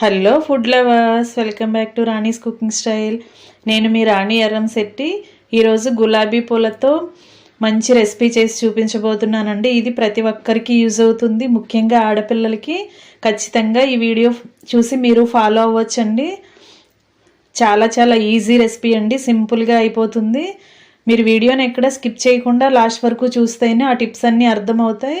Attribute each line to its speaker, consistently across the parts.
Speaker 1: Hello food lovers welcome back to Rani's cooking style నేను మీ రాణి ఎర్రం శెట్టి. ఈరోజు గులాబీ పూలతో మంచి రెసిపీ చేసి చూపించబోతున్నానండి. ఇది ప్రతి ఒక్కరికి యూజ్ అవుతుంది. ముఖ్యంగా ఆడపిల్లలకి ఖచ్చితంగా ఈ వీడియో చూసి మీరు ఫాలో అవ్వచ్చండి. చాలా చాలా ఈజీ రెసిపీ అండి. సింపుల్గా అయిపోతుంది. మీరు వీడియోని ఎక్కడ స్కిప్ చేయకుండా లాస్ట్ వరకు చూస్తేనే ఆ టిప్స్ అన్నీ అర్థమవుతాయి.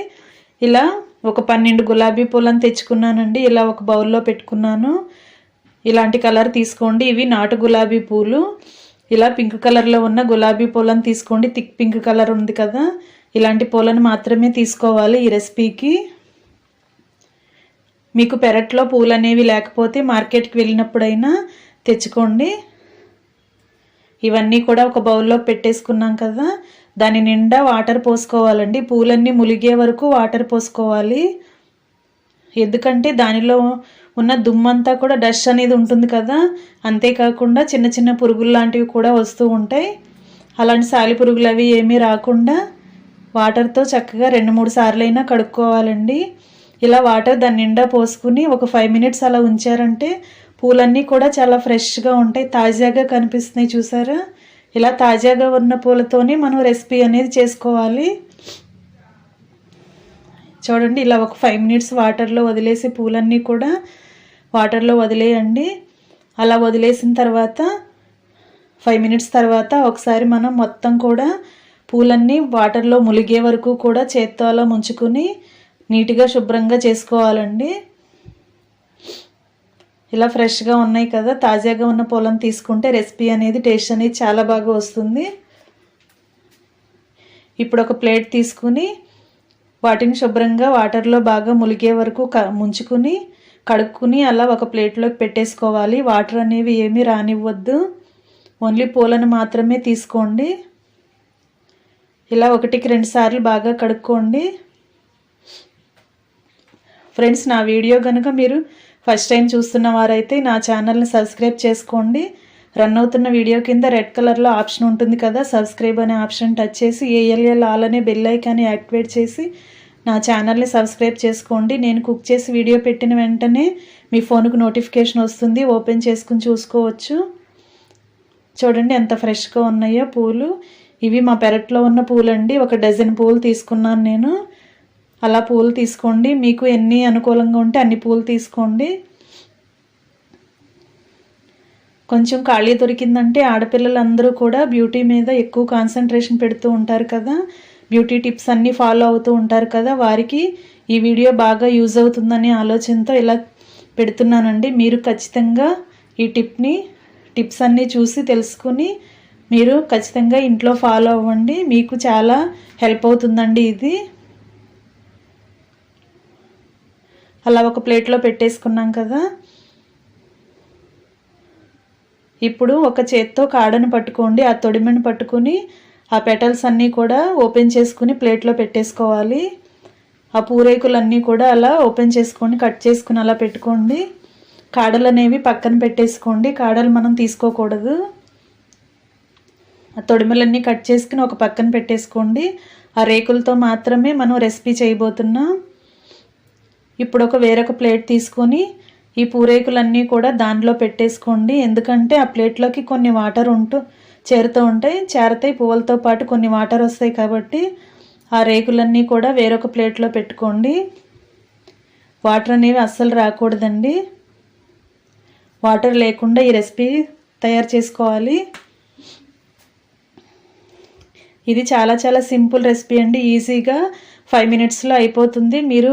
Speaker 1: ఇలా ఒక పన్నెండు గులాబీ పూలను తెచ్చుకున్నానండి. ఇలా ఒక బౌల్లో పెట్టుకున్నాను. ఇలాంటి కలర్ తీసుకోండి. ఇవి నాటు గులాబీ పూలు. ఇలా పింక్ కలర్లో ఉన్న గులాబీ పూలను తీసుకోండి. థిక్ పింక్ కలర్ ఉంది కదా. ఇలాంటి పూలను మాత్రమే తీసుకోవాలి ఈ రెసిపీకి. మీకు పెరట్లో పూలు అనేవి లేకపోతే మార్కెట్కి వెళ్ళినప్పుడైనా తెచ్చుకోండి. ఇవన్నీ కూడా ఒక బౌల్లో పెట్టేసుకున్నాం కదా. దాని నిండా వాటర్ పోసుకోవాలండి. పూలన్నీ ములిగే వరకు వాటర్ పోసుకోవాలి. ఎందుకంటే దానిలో ఉన్న దుమ్మంతా కూడా డస్ట్ అనేది ఉంటుంది కదా. అంతేకాకుండా చిన్న చిన్న పురుగులు లాంటివి కూడా వస్తూ ఉంటాయి. అలాంటి సాలి పురుగులు అవి ఏమీ రాకుండా వాటర్తో చక్కగా రెండు మూడు సార్లు అయినా కడుక్కోవాలండి. ఇలా వాటర్ దాని నిండా పోసుకుని ఒక ఫైవ్ మినిట్స్ అలా ఉంచారంటే పూలన్నీ కూడా చాలా ఫ్రెష్గా ఉంటాయి. తాజాగా కనిపిస్తున్నాయి చూసారా? ఇలా తాజాగా ఉన్న పూలతోనే మనం రెసిపీ అనేది చేసుకోవాలి. చూడండి ఇలా ఒక ఫైవ్ మినిట్స్ వాటర్లో వదిలేసి పూలన్నీ కూడా వాటర్లో వదిలేయండి. అలా వదిలేసిన తర్వాత ఫైవ్ మినిట్స్ తర్వాత ఒకసారి మనం మొత్తం కూడా పూలన్నీ వాటర్లో ములిగే వరకు కూడా చేత్తో అలా ముంచుకుని నీట్గా శుభ్రంగా చేసుకోవాలండి. ఇలా ఫ్రెష్గా ఉన్నాయి కదా తాజాగా ఉన్న పూలను తీసుకుంటే రెసిపీ అనేది టేస్ట్ అనేది చాలా బాగా వస్తుంది. ఇప్పుడు ఒక ప్లేట్ తీసుకుని వాటిని శుభ్రంగా వాటర్లో బాగా ములిగే వరకు క ముంచుకుని కడుక్కుని అలా ఒక ప్లేట్లోకి పెట్టేసుకోవాలి. వాటర్ అనేవి ఏమీ రానివ్వద్దు. ఓన్లీ పూలను మాత్రమే తీసుకోండి. ఇలా ఒకటికి రెండు సార్లు బాగా కడుక్కోండి. ఫ్రెండ్స్ నా వీడియో కనుక మీరు ఫస్ట్ టైం చూస్తున్న వారైతే నా ఛానల్ని సబ్స్క్రైబ్ చేసుకోండి. రన్ అవుతున్న వీడియో కింద రెడ్ కలర్లో ఆప్షన్ ఉంటుంది కదా సబ్స్క్రైబ్ అనే ఆప్షన్ టచ్ చేసి ఏఎల్ఎల్ ఆల్ అనే బెల్ ఐకాన్ని యాక్టివేట్ చేసి నా ఛానల్ని సబ్స్క్రైబ్ చేసుకోండి. నేను కుక్ చేసి వీడియో పెట్టిన వెంటనే మీ ఫోన్కు నోటిఫికేషన్ వస్తుంది ఓపెన్ చేసుకుని చూసుకోవచ్చు. చూడండి ఎంత ఫ్రెష్గా ఉన్నాయో పూలు. ఇవి మా పెరట్లో ఉన్న పూలండి. ఒక డజన్ పూలు తీసుకున్నాను నేను. అలా పూలు తీసుకోండి. మీకు ఎన్ని అనుకూలంగా ఉంటే అన్ని పూలు తీసుకోండి. కొంచెం ఖాళీ దొరికిందంటే ఆడపిల్లలందరూ కూడా బ్యూటీ మీద ఎక్కువ కాన్సన్ట్రేషన్ పెడుతూ ఉంటారు కదా. బ్యూటీ టిప్స్ అన్నీ ఫాలో అవుతూ ఉంటారు కదా. వారికి ఈ వీడియో బాగా యూజ్ అవుతుందనే ఆలోచనతో ఇలా పెడుతున్నానండి. మీరు ఖచ్చితంగా ఈ టిప్ని టిప్స్ అన్నీ చూసి తెలుసుకుని మీరు ఖచ్చితంగా ఇంట్లో ఫాలో అవ్వండి. మీకు చాలా హెల్ప్ అవుతుందండి ఇది. అలా ఒక ప్లేట్లో పెట్టేసుకున్నాం కదా. ఇప్పుడు ఒక చేత్తో కాడను పట్టుకోండి ఆ తొడిమను పట్టుకుని ఆ పెటల్స్ అన్నీ కూడా ఓపెన్ చేసుకుని ప్లేట్లో పెట్టేసుకోవాలి. ఆ పూరేకులన్నీ కూడా అలా ఓపెన్ చేసుకొని కట్ చేసుకుని అలా పెట్టుకోండి. కాడలు అనేవి పక్కన పెట్టేసుకోండి. కాడలు మనం తీసుకోకూడదు. ఆ తొడిమలన్నీ కట్ చేసుకుని ఒక పక్కన పెట్టేసుకోండి. ఆ రేకులతో మాత్రమే మనం రెసిపీ చేయబోతున్నాం. ఇప్పుడు ఒక వేరొక ప్లేట్ తీసుకొని ఈ పూరేకులన్నీ కూడా దానిలో పెట్టేసుకోండి. ఎందుకంటే ఆ ప్లేట్లోకి కొన్ని వాటర్ ఉంటూ చేరుతూ ఉంటాయి. చేరతాయి. పువ్వులతో పాటు కొన్ని వాటర్ వస్తాయి కాబట్టి ఆ రేకులన్నీ కూడా వేరొక ప్లేట్లో పెట్టుకోండి. వాటర్ అనేవి అస్సలు రాకూడదండి. వాటర్ లేకుండా ఈ రెసిపీ తయారు చేసుకోవాలి. ఇది చాలా చాలా సింపుల్ రెసిపీ అండి. ఈజీగా ఫైవ్ మినిట్స్లో అయిపోతుంది. మీరు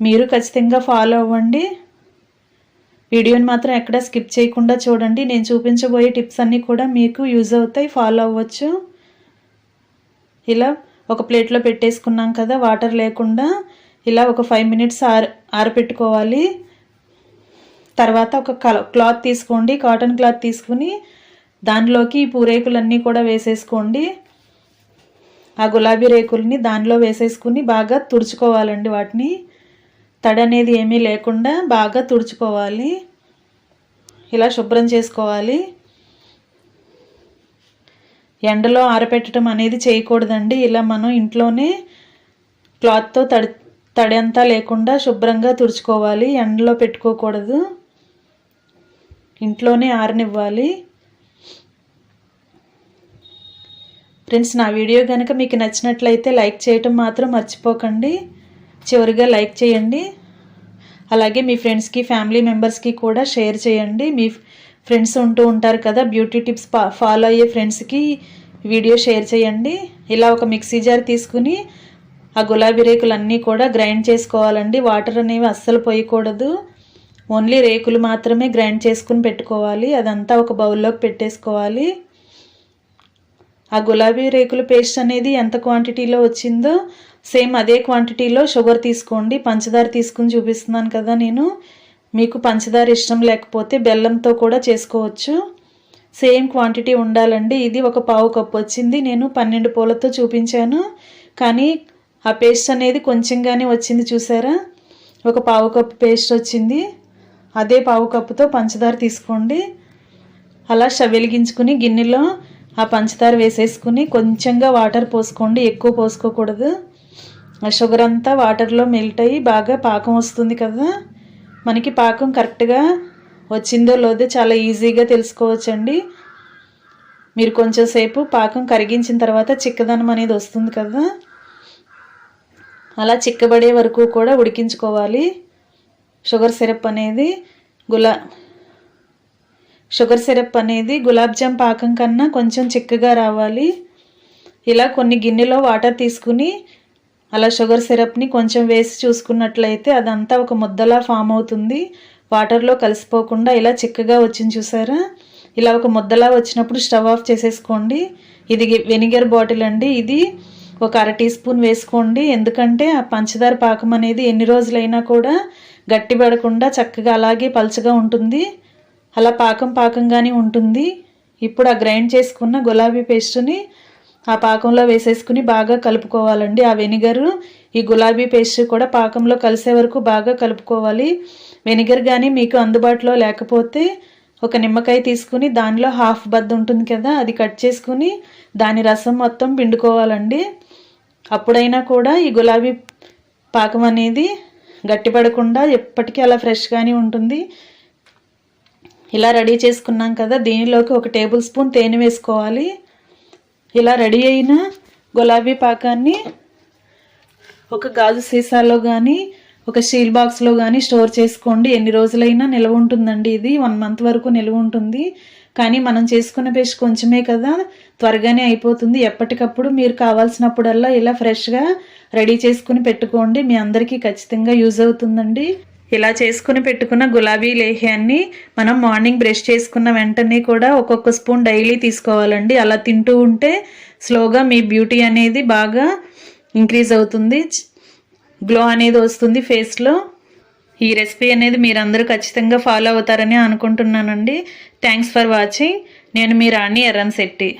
Speaker 1: మీరు ఖచ్చితంగా ఫాలో అవ్వండి. వీడియోని మాత్రం ఎక్కడ స్కిప్ చేయకుండా చూడండి. నేను చూపించబోయే టిప్స్ అన్నీ కూడా మీకు యూజ్ అవుతాయి ఫాలో అవ్వచ్చు. ఇలా ఒక ప్లేట్లో పెట్టేసుకున్నాం కదా వాటర్ లేకుండా ఇలా ఒక ఫైవ్ మినిట్స్ ఆర ఆరపెట్టుకోవాలి. తర్వాత ఒక క్లాత్ తీసుకోండి కాటన్ క్లాత్ తీసుకుని దానిలోకి ఈ పూరేకులన్నీ కూడా వేసేసుకోండి. ఆ గులాబీ రేకుల్ని దానిలో వేసేసుకుని బాగా తుడుచుకోవాలండి వాటిని. తడి అనేది ఏమీ లేకుండా బాగా తుడుచుకోవాలి. ఇలా శుభ్రం చేసుకోవాలి. ఎండలో ఆరపెట్టడం అనేది చేయకూడదండి. ఇలా మనం ఇంట్లోనే క్లాత్తో తడి తడి అంతా లేకుండా శుభ్రంగా తుడుచుకోవాలి. ఎండలో పెట్టుకోకూడదు. ఇంట్లోనే ఆరనివ్వాలి. ఫ్రెండ్స్ నా వీడియో కనుక మీకు నచ్చినట్లయితే లైక్ చేయటం మాత్రం మర్చిపోకండి. చివరిగా లైక్ చేయండి. అలాగే మీ ఫ్రెండ్స్కి ఫ్యామిలీ మెంబర్స్కి కూడా షేర్ చేయండి. మీ ఫ్రెండ్స్ ఉంటూ ఉంటారు కదా బ్యూటీ టిప్స్ ఫాలో అయ్యే ఫ్రెండ్స్కి వీడియో షేర్ చేయండి. ఇలా ఒక మిక్సీ జార్ తీసుకుని ఆ గులాబీ రేకులన్నీ కూడా గ్రైండ్ చేసుకోవాలండి. వాటర్ అనేవి అస్సలు పోయకూడదు. ఓన్లీ రేకులు మాత్రమే గ్రైండ్ చేసుకుని పెట్టుకోవాలి. అదంతా ఒక బౌల్లోకి పెట్టేసుకోవాలి. ఆ గులాబీ రేకుల పేస్ట్ అనేది ఎంత క్వాంటిటీలో వచ్చిందో సేమ్ అదే క్వాంటిటీలో షుగర్ తీసుకోండి పంచదార తీసుకుని చూపిస్తున్నాను కదా నేను. మీకు పంచదార ఇష్టం లేకపోతే బెల్లంతో కూడా చేసుకోవచ్చు. సేమ్ క్వాంటిటీ ఉండాలండి. ఇది ఒక పావు కప్పు వచ్చింది. నేను పన్నెండు పూలతో చూపించాను. కానీ ఆ పేస్ట్ అనేది కొంచెంగానే వచ్చింది చూసారా? ఒక పావు కప్పు పేస్ట్ వచ్చింది. అదే పావు కప్పుతో పంచదార తీసుకోండి. అలా వెలిగించుకుని గిన్నెలో ఆ పంచదార వేసేసుకుని కొంచెంగా వాటర్ పోసుకోండి. ఎక్కువ పోసుకోకూడదు. షుగర్ అంతా వాటర్లో మెల్ట్ అయ్యి బాగా పాకం వస్తుంది కదా. మనకి పాకం కరెక్ట్గా వచ్చిందో లేదో చాలా ఈజీగా తెలుసుకోవచ్చండి. మీరు కొంచెం సేపు పాకం కరిగించిన తర్వాత చిక్కదనం అనేది వస్తుంది కదా. అలా చిక్కబడే వరకు కూడా ఉడికించుకోవాలి. షుగర్ సిరప్ అనేది గులా షుగర్ సిరప్ అనేది గులాబ్ జామ్ పాకం కన్నా కొంచెం చిక్కగా రావాలి. ఇలా కొన్ని గిన్నెలో వాటర్ తీసుకుని అలా షుగర్ సిరప్ని కొంచెం వేసి చూసుకున్నట్లయితే అదంతా ఒక ముద్దలా ఫామ్ అవుతుంది. వాటర్లో కలిసిపోకుండా ఇలా చిక్కగా వచ్చింది చూసారా? ఇలా ఒక ముద్దలా వచ్చినప్పుడు స్టవ్ ఆఫ్ చేసేసుకోండి. ఇది వెనిగర్ బాటిల్ అండి ఇది. ఒక అర టీ స్పూన్ వేసుకోండి. ఎందుకంటే ఆ పంచదార పాకం అనేది ఎన్ని రోజులైనా కూడా గట్టి పడకుండా చక్కగా అలాగే పలచగా ఉంటుంది. అలా పాకం పాకంగానే ఉంటుంది. ఇప్పుడు ఆ గ్రైండ్ చేసుకున్న గులాబీ పేస్ట్ని ఆ పాకంలో వేసేసుకుని బాగా కలుపుకోవాలండి. ఆ వెనిగర్ ఈ గులాబీ పేస్ట్ కూడా పాకంలో కలిసే వరకు బాగా కలుపుకోవాలి. వెనిగర్ కానీ మీకు అందుబాటులో లేకపోతే ఒక నిమ్మకాయ తీసుకుని దానిలో హాఫ్ బద్ద ఉంటుంది కదా అది కట్ చేసుకుని దాని రసం మొత్తం పిండుకోవాలండి. అప్పుడైనా కూడా ఈ గులాబీ పాకం అనేది గట్టిపడకుండా ఎప్పటికీ అలా ఫ్రెష్గానే ఉంటుంది. ఇలా రెడీ చేసుకున్నాం కదా దీనిలోకి ఒక టేబుల్ స్పూన్ తేనె వేసుకోవాలి. ఇలా రెడీ అయిన గులాబీ పాకాన్ని ఒక గాజు సీసాలో కానీ ఒక స్టీల్ బాక్స్లో కానీ స్టోర్ చేసుకోండి. ఎన్ని రోజులైనా నిల్వ ఉంటుందండి ఇది. వన్ మంత్ వరకు నిల్వ ఉంటుంది. కానీ మనం చేసుకున్న పేస్ట్ కొంచెమే కదా. త్వరగానే అయిపోతుంది. ఎప్పటికప్పుడు మీరు కావాల్సినప్పుడల్లా ఇలా ఫ్రెష్గా రెడీ చేసుకుని పెట్టుకోండి. మీ అందరికీ ఖచ్చితంగా యూజ్ అవుతుందండి. ఇలా చేసుకుని పెట్టుకున్న గులాబీ లేహ్యాన్ని మనం మార్నింగ్ బ్రష్ చేసుకున్న వెంటనే కూడా ఒక్కొక్క స్పూన్ డైలీ తీసుకోవాలండి. అలా తింటూ ఉంటే స్లోగా మీ బ్యూటీ అనేది బాగా ఇంక్రీజ్ అవుతుంది. గ్లో అనేది వస్తుంది ఫేస్లో. ఈ రెసిపీ అనేది మీరందరూ ఖచ్చితంగా ఫాలో అవుతారని అనుకుంటున్నానండి. Thanks for watching. నేను మీ రాణి ఎర్రన్ శెట్టి.